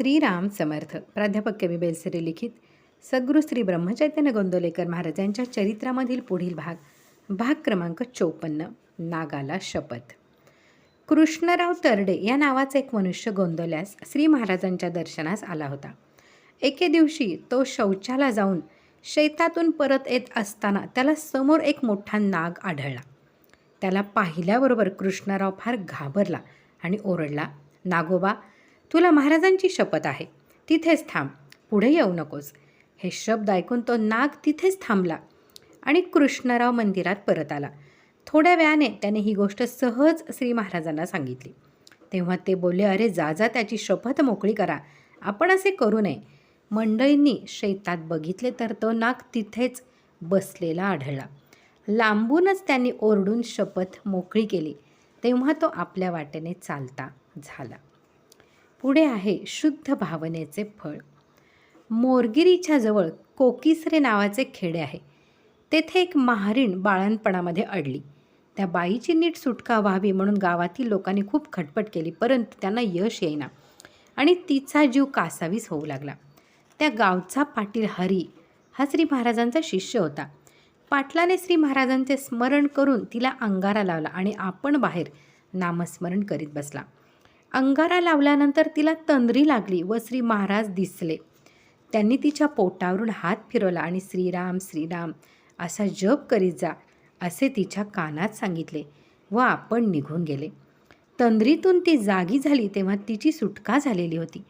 श्रीराम समर्थ प्राध्यापक कवी बेलसरे लिखित सद्गुरू श्री ब्रह्मचैतन्य गोंदवलेकर महाराजांच्या चरित्रामधील पुढील भाग भाग क्रमांक चोपन्न नागाला शपथ. कृष्णराव तरडे या नावाचा एक मनुष्य गोंदवल्यास श्री महाराजांच्या दर्शनास आला होता. एके दिवशी तो शौचाला जाऊन शेतातून परत येत असताना त्याला समोर एक मोठा नाग आढळला. त्याला पाहिल्याबरोबर कृष्णराव फार घाबरला आणि ओरडला नागोबा तुला महाराजांची शपथ आहे. तिथेच थांब. पुढे येऊ नकोस. हे शब्द ऐकून तो नाग तिथेच थांबला आणि कृष्णराव मंदिरात परत आला. थोड्या वेळाने त्याने ही गोष्ट सहज श्री महाराजांना सांगितली. तेव्हा ते बोलले अरे जा जा त्याची शपथ मोकळी करा. आपण असे करू नये. मंडळींनी शेतात बघितले तर तो नाग तिथेच बसलेला आढळला. लांबूनच त्यांनी ओरडून शपथ मोकळी केली. तेव्हा तो आपल्या वाटेने चालता झाला. पुढे आहे शुद्ध भावनेचे फळ. मोरगिरीच्या जवळ कोकिसरे नावाचे खेडे आहे. तेथे एक महारीण बाळणपणामध्ये अडली. त्या बाईची नीट सुटका व्हावी म्हणून गावातील लोकांनी खूप खटपट केली परंतु त्यांना यश येईना आणि तिचा जीव कासावीस होऊ लागला. त्या गावचा पाटील हरी हा श्री महाराजांचा शिष्य होता. पाटलाने श्री महाराजांचे स्मरण करून तिला अंगारा लावला आणि आपण बाहेर नामस्मरण करीत बसला. अंगारा लावल्यानंतर तिला तंद्री लागली व श्री महाराज दिसले. त्यांनी तिच्या पोटावरून हात फिरवला आणि श्रीराम श्रीराम असा जप करीत जा असे तिच्या कानात सांगितले व आपण निघून गेले. तंद्रीतून ती जागी झाली तेव्हा तिची सुटका झालेली होती.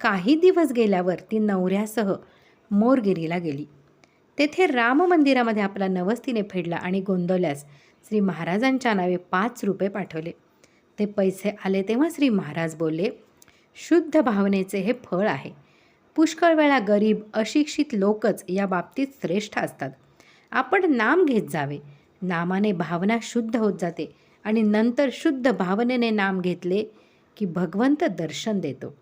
काही दिवस गेल्यावर ती नवऱ्यासह मोरगिरीला गेली. तेथे राम मंदिरामध्ये आपला नवस्तीने फेडला आणि गोंदवल्यास श्री महाराजांच्या नावे पाच रुपये पाठवले. ते पैसे आले तेव्हा श्री महाराज बोलले शुद्ध भावनेचे हे फळ आहे. पुष्कळ वेळा गरीब अशिक्षित लोकच या बाबतीत श्रेष्ठ असतात. आपण नाम घेत जावे. नामाने भावना शुद्ध होत जाते आणि नंतर शुद्ध भावनेने नाम घेतले की भगवंत दर्शन देतो.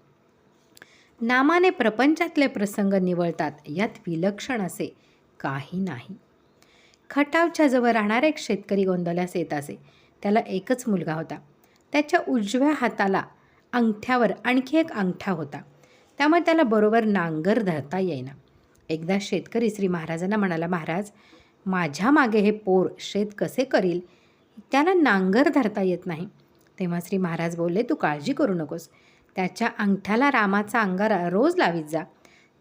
नामाने प्रपंचातले प्रसंग निवळतात यात विलक्षण असे काही नाही. खटावच्या जवळ राहणारा एक शेतकरी गोंधळास येत असे. त्याला एकच मुलगा होता. त्याच्या उजव्या हाताला अंगठ्यावर आणखी एक अंगठा होता. त्यामुळे त्याला बरोबर नांगर धरता येईना. एकदा शेतकरी श्री महाराजांना म्हणाला महाराज माझ्या मागे हे पोर शेत कसे करील? त्याला नांगर धरता येत नाही. तेव्हा श्री महाराज बोलले तू काळजी करू नकोस. त्याच्या अंगठ्याला रामाचा अंगारा रोज लावीत जा.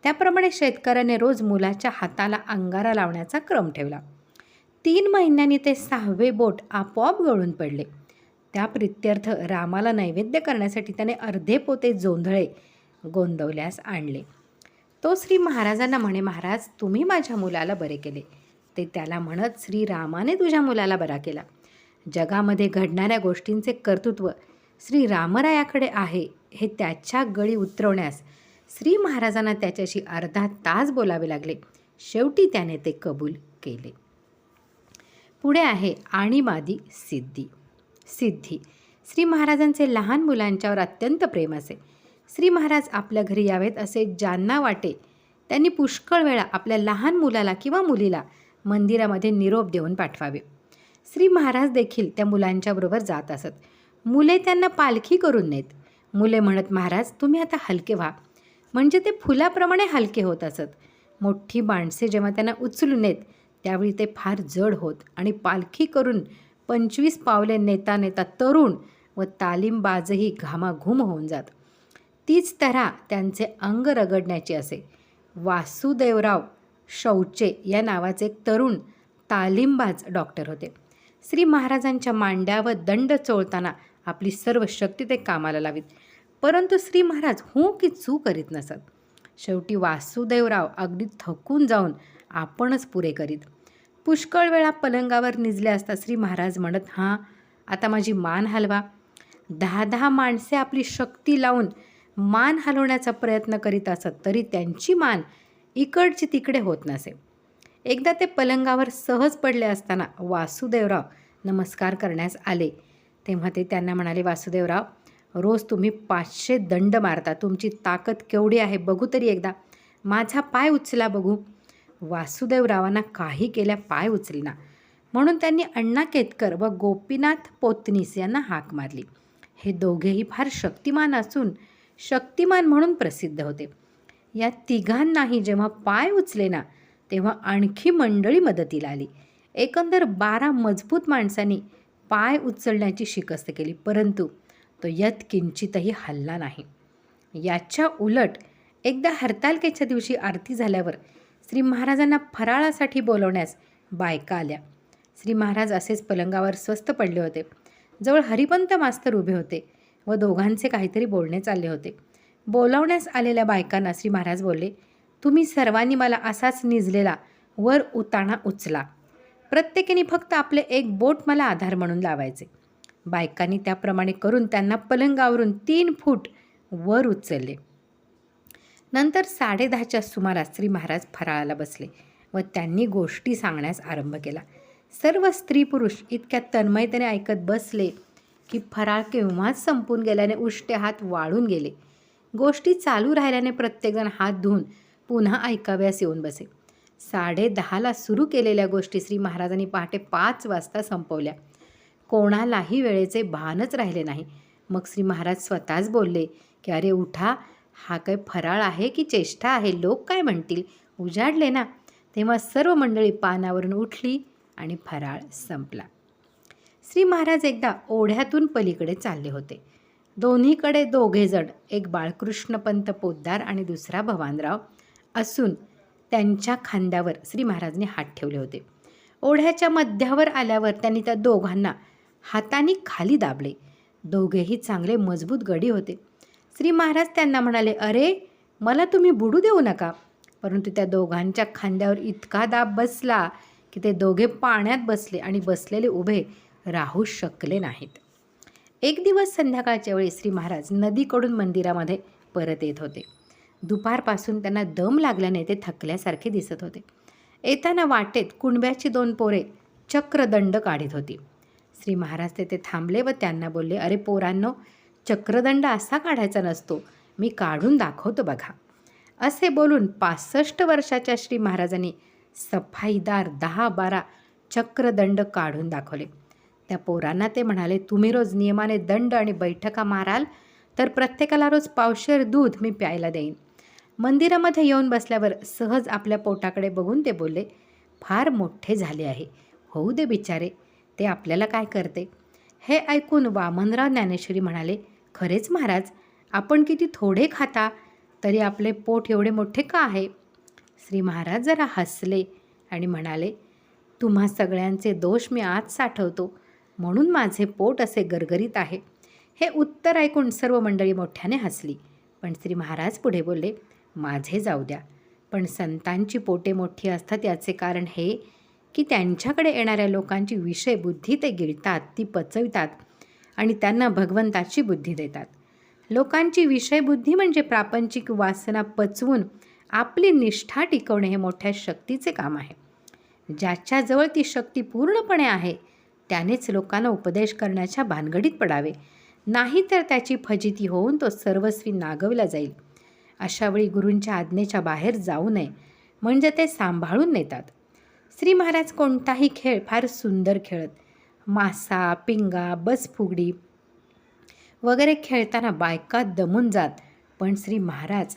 त्याप्रमाणे शेतकऱ्याने रोज मुलाच्या हाताला अंगारा लावण्याचा क्रम ठेवला. तीन महिन्यांनी ते सहावे बोट आपोआप गळून पडले. त्या प्रित्यर्थ रामाला नैवेद्य करण्यासाठी त्याने अर्धे पोते जोंधळे गोंदवल्यास आणले. तो श्री महाराजांना म्हणे महाराज तुम्ही माझ्या मुलाला बरे केले ते त्याला म्हणत श्री रामाने तुझ्या मुलाला बरा केला. जगामध्ये घडणाऱ्या गोष्टींचे कर्तृत्व श्री रामरायाकडे आहे हे त्याच्या गळी उतरवण्यास श्री महाराजांना त्याच्याशी अर्धा तास बोलावे लागले. शेवटी त्याने ते कबूल केले. पुढे आहे आणीबादी सिद्धी. सिद्धी. श्री महाराजांचे लहान मुलांच्यावर अत्यंत प्रेम असे. श्री महाराज आपल्या घरी यावेत असे ज्यांना वाटे त्यांनी पुष्कळ वेळा आपल्या लहान मुलाला किंवा मुलीला मंदिरामध्ये निरोप देऊन पाठवावे. श्री महाराज देखील त्या मुलांच्याबरोबर जात असत. मुले त्यांना पालखी करून नेत. मुले म्हणत महाराज तुम्ही आता हलके व्हा. म्हणजे ते फुलाप्रमाणे हलके होत असत. मोठी माणसे जेव्हा त्यांना उचलून नेत त्यावेळी ते फार जड होत आणि पालखी करून पंचवीस पावले नेता नेता तरुण व तालीमबाजही घामाघूम होऊन जात. तीच तऱ्हा त्यांचे अंग रगडण्याची असे. वासुदेवराव शौचे या नावाचे एक तरुण तालीमबाज डॉक्टर होते. श्री महाराजांच्या मांड्यावर दंड चोळताना आपली सर्व शक्ती ते कामाला लावीत. परंतु श्री महाराज हो की चू करीत नसत. शेवटी वासुदेवराव अगदी थकून जाऊन आपणच पुरे करीत. पुष्कळ वेळा पलंगावर निजले असता श्री महाराज म्हणत हां आता माझी मान हलवा. दहा दहा माणसे आपली शक्ती लावून मान हलवण्याचा प्रयत्न करीत असत तरी त्यांची मान इकडची तिकडे होत नसे. एकदा ते पलंगावर सहज पडले असताना वासुदेवराव नमस्कार करण्यास आले. तेव्हा ते त्यांना म्हणाले वासुदेवराव रोज तुम्ही पाचशे दंड मारता. तुमची ताकद केवढी आहे बघू तरी एकदा. माझा पाय उचला बघू. वासुदेवरावांना काही केल्या पाय उचलिना. म्हणून त्यांनी अण्णा केतकर व गोपीनाथ पोतनीस यांना हाक मारली. हे दोघेही फार शक्तिमान असून शक्तिमान म्हणून प्रसिद्ध होते. या तिघांनाही जेव्हा पाय उचले ना तेव्हा आणखी मंडळी मदतीला आली. एकंदर बारा मजबूत माणसांनी पाय उचलण्याची शिकस्त केली परंतु तो यत किंचितही हल्ला नाही. याच्या उलट एकदा हरतालकेच्या दिवशी आरती झाल्यावर श्री महाराजांना फराळासाठी बोलवण्यास बायका आल्या. श्री महाराज असेच पलंगावर स्वस्त पडले होते. जवळ हरिपंत मास्तर उभे होते व दोघांचे काहीतरी बोलणे चालले होते. बोलावण्यास आलेल्या बायकांना श्री महाराज बोलले तुम्ही सर्वांनी मला असाच निजलेला वर उताणा उचला. प्रत्येकीने फक्त आपले एक बोट मला आधार म्हणून लावायचे. बायकांनी त्याप्रमाणे करून त्यांना पलंगावरून तीन फूट वर उचलले. नंतर साडेदहाच्या सुमारास श्री महाराज फराळाला बसले व त्यांनी गोष्टी सांगण्यास आरंभ केला. सर्व स्त्री पुरुष इतक्या तन्मयतेने ऐकत बसले की फराळ केव्हाच संपून गेल्याने उष्टे हात वाळून गेले. गोष्टी चालू राहिल्याने प्रत्येकजण हात धुवून पुन्हा ऐकाव्यास येऊन बसे. साडे दहाला सुरू केलेल्या गोष्टी श्री महाराजांनी पहाटे पाच वाजता संपवल्या. कोणालाही वेळेचे भानच राहिले नाही. मग श्री महाराज स्वतःच बोलले की अरे उठा. हा काय फराळ आहे की चेष्टा आहे? लोक काय म्हणतील? उजाडले ना. तेव्हा सर्व मंडळी पानावरून उठली आणि फराळ संपला. श्री महाराज एकदा ओढ्यातून पलीकडे चालले होते. दोन्हीकडे दोघेजण एक बाळकृष्णपंत पोद्दार आणि दुसरा भवानराव असून त्यांच्या खांद्यावर श्री महाराजने हात ठेवले होते. ओढ्याच्या मध्यावर आल्यावर त्यांनी त्या दोघांना हाताने खाली दाबले. दोघेही चांगले मजबूत गडी होते. श्री महाराज त्यांना म्हणाले अरे मला तुम्ही बुडू देऊ नका. परंतु त्या दोघांच्या खांद्यावर इतका दाब बसला की ते दोघे पाण्यात बसले आणि बसलेले उभे राहू शकले नाहीत. एक दिवस संध्याकाळच्या वेळी श्री महाराज नदीकडून मंदिरामध्ये परत येत होते. दुपारपासून त्यांना दम लागल्याने ते थकल्यासारखे दिसत होते. येताना वाटेत कुणब्याची दोन पोरे चक्रदंड काढीत होती. श्री महाराज तेथे थांबले व त्यांना बोलले अरे पोरांनो चक्रदंड असा काढायचा नसतो. मी काढून दाखवतो बघा. असे बोलून पासष्ट वर्षाच्या श्री महाराजांनी सफाईदार दहा बारा चक्रदंड काढून दाखवले. त्या पोरांना ते म्हणाले तुम्ही रोज नियमाने दंड आणि बैठका माराल तर प्रत्येकाला रोज पावशेर दूध मी प्यायला देईन. मंदिरामध्ये येऊन बसल्यावर सहज आपल्या पोटाकडे बघून ते बोलले फार मोठे झाले आहे. होऊ दे बिचारे ते आपल्याला काय करते? हे ऐकून वामनराव ज्ञानेश्वरी म्हणाले खरेच महाराज आपण किती थोडे खाता तरी आपले पोट एवढे मोठे का आहे? श्री महाराज जरा हसले आणि म्हणाले तुम्हा सगळ्यांचे दोष मी आज साठवतो म्हणून माझे पोट असे गरगरीत आहे. हे उत्तर ऐकून सर्व मंडळी मोठ्याने हसली. पण श्री महाराज पुढे बोलले माझे जाऊ द्या पण संतांची पोटे मोठी असतात याचे कारण हे की त्यांच्याकडे येणाऱ्या लोकांची विषय बुद्धी ते गिळतात ती पचवितात. आणि त्यांना भगवंताची बुद्धी देतात. लोकांची विषयबुद्धी म्हणजे प्रापंचिक वासना पचवून आपली निष्ठा टिकवणे हे मोठ्या शक्तीचे काम आहे. ज्याच्याजवळ ती शक्ती पूर्णपणे आहे त्यानेच लोकांना उपदेश करण्याच्या भानगडीत पडावे. नाहीतर त्याची फजिती होऊन तो सर्वस्वी नागवला जाईल. अशावेळी गुरूंच्या आज्ञेच्या बाहेर जाऊ नये म्हणजे ते सांभाळून नेतात. श्री महाराज कोणताही खेळ फार सुंदर खेळत मासा पिंगा बसफुगडी वगैरे खेळताना बायका दमून जात पण श्री महाराज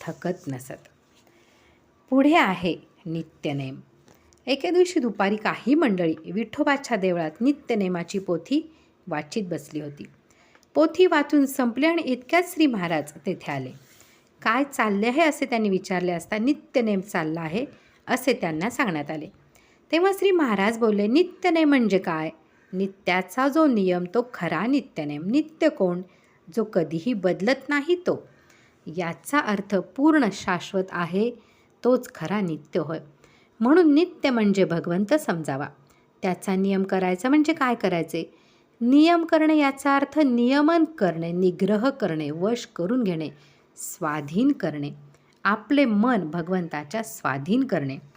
थकत नसत. पुढे आहे नित्यनेम. एके दिवशी दुपारी काही मंडळी विठोबाच्या देवळात नित्यनेमाची पोथी वाचित बसली होती. पोथी वाचून संपली आणि इतक्यात श्री महाराज तेथे आले. काय चालले आहे असे त्यांनी विचारले असता नित्यनेम चालला आहे असे त्यांना सांगण्यात आले. तेव्हा श्री महाराज बोलले नित्यनेम म्हणजे काय? नित्याचा जो नियम तो खरा नित्यनेम. नित्य कोण? जो कधीही बदलत नाही तो. याचा अर्थ पूर्ण शाश्वत आहे तोच खरा नित्य होय. म्हणून नित्य म्हणजे भगवंत समजावा. त्याचा नियम करायचा म्हणजे काय करायचे? नियम करणे याचा अर्थ नियमन करणे निग्रह करणे वश करून घेणे स्वाधीन करणे. आपले मन भगवंताच्या स्वाधीन करणे.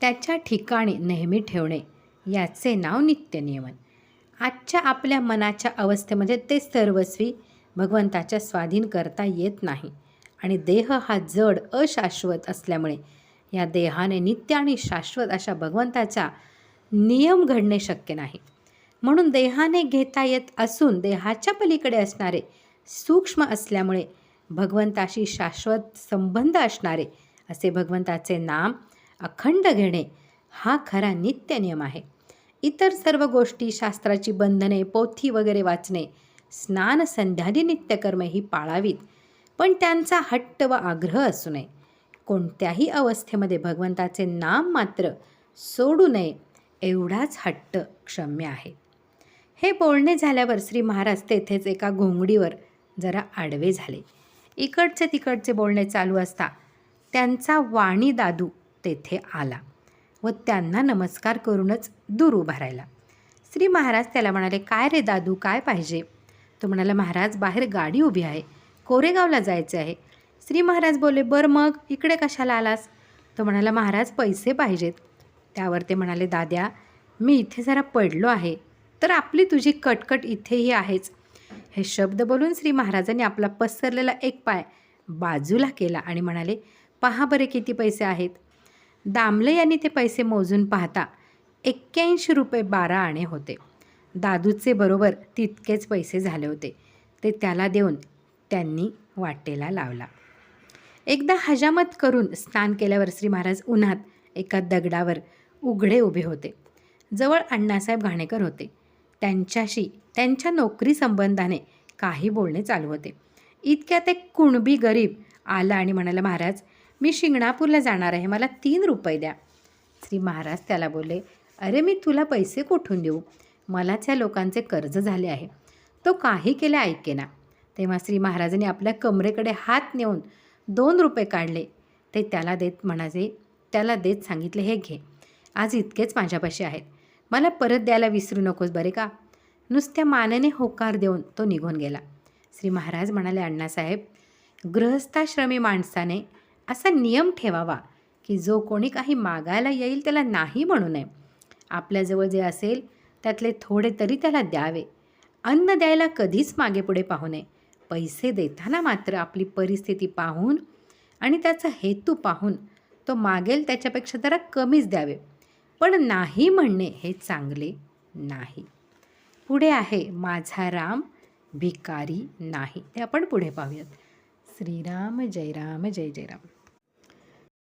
त्याच्या ठिकाणी नेहमी ठेवणे याचे नाव नित्यनियमन. आजच्या आपल्या मनाच्या अवस्थेमध्ये ते सर्वस्वी भगवंताच्या स्वाधीन करता येत नाही आणि देह हा जड अशाश्वत असल्यामुळे या देहाने नित्य आणि शाश्वत अशा भगवंताचा नियम घडणे शक्य नाही. म्हणून देहाने घेता येत असून देहाच्या पलीकडे असणारे सूक्ष्म असल्यामुळे भगवंताशी शाश्वत संबंध असणारे असे भगवंताचे नाम अखंड घेणे हा खरा नित्य नियम आहे. इतर सर्व गोष्टी शास्त्राची बंधने पोथी वगैरे वाचणे स्नान संध्यादी नित्यकर्म ही पाळावीत पण त्यांचा हट्ट व आग्रह असू नये. कोणत्याही अवस्थेमध्ये भगवंताचे नाम मात्र सोडू नये एवढाच हट्ट क्षम्य आहे. हे बोलणे झाल्यावर श्री महाराज तेथेच एका घोंगडीवर जरा आडवे झाले. इकडचे तिकडचे बोलणे चालू असता त्यांचा वाणी दादू तेथे आला व त्यांना नमस्कार करूनच दूर उभा राहिला. श्री महाराज त्याला म्हणाले काय रे दादू काय पाहिजे? तो म्हणाला महाराज बाहेर गाडी उभी आहे. कोरेगावला जायचे आहे. श्री महाराज बोलले बरं मग इकडे कशाला आलास? तो म्हणाला महाराज पैसे पाहिजेत. त्यावर ते म्हणाले दाद्या मी इथे जरा पडलो आहे तर आपली तुझी कटकट इथेही आहेच. हे शब्द बोलून श्री महाराजांनी आपला पसरलेला एक पाय बाजूला केला आणि म्हणाले पहा बरे किती पैसे आहेत. दामले यांनी ते पैसे मोजून पाहता एक्क्याऐंशी रुपये बारा आणे होते. दादूचे बरोबर तितकेच पैसे झाले होते. ते त्याला देऊन त्यांनी वाटेला लावला. एकदा हजामत करून स्नान केल्यावर श्री महाराज उन्हात एका दगडावर उघडे उभे होते. जवळ अण्णासाहेब घाणेकर होते. त्यांच्याशी त्यांच्या नोकरी संबंधाने काही बोलणे चालू होते. इतक्यात एक कुणबी गरीब आला आणि म्हणाला महाराज मी शिंगणापूरला जाणार आहे. मला तीन रुपये द्या. श्री महाराज त्याला बोलले अरे मी तुला पैसे कुठून देऊ? मलाच या लोकांचे कर्ज झाले आहे. तो काही केले ऐकेना तेव्हा श्री महाराजांनी आपल्या कमरेकडे हात नेऊन दोन रुपये काढले. ते त्याला देत म्हणाले त्याला देत सांगितले हे घे. आज इतकेच माझ्यापाशी आहेत. मला परत द्यायला विसरू नकोस बरे का? नुसत्या मानेने होकार देऊन तो निघून गेला. श्री महाराज म्हणाले अण्णासाहेब गृहस्थाश्रमी माणसाने असा नियम ठेवावा की जो कोणी काही मागायला येईल त्याला नाही म्हणू नये. आपल्याजवळ जे असेल त्यातले थोडे तरी त्याला द्यावे. अन्न द्यायला कधीच मागे पुढे पाहू नये. पैसे देताना मात्र आपली परिस्थिती पाहून आणि त्याचा हेतू पाहून तो मागेल त्याच्यापेक्षा जरा कमीच द्यावे. पण नाही म्हणणे हे चांगले नाही. पुढे आहे माझा राम भिकारी नाही. ते आपण पुढे पाहूयात. श्रीराम जय राम जय जय राम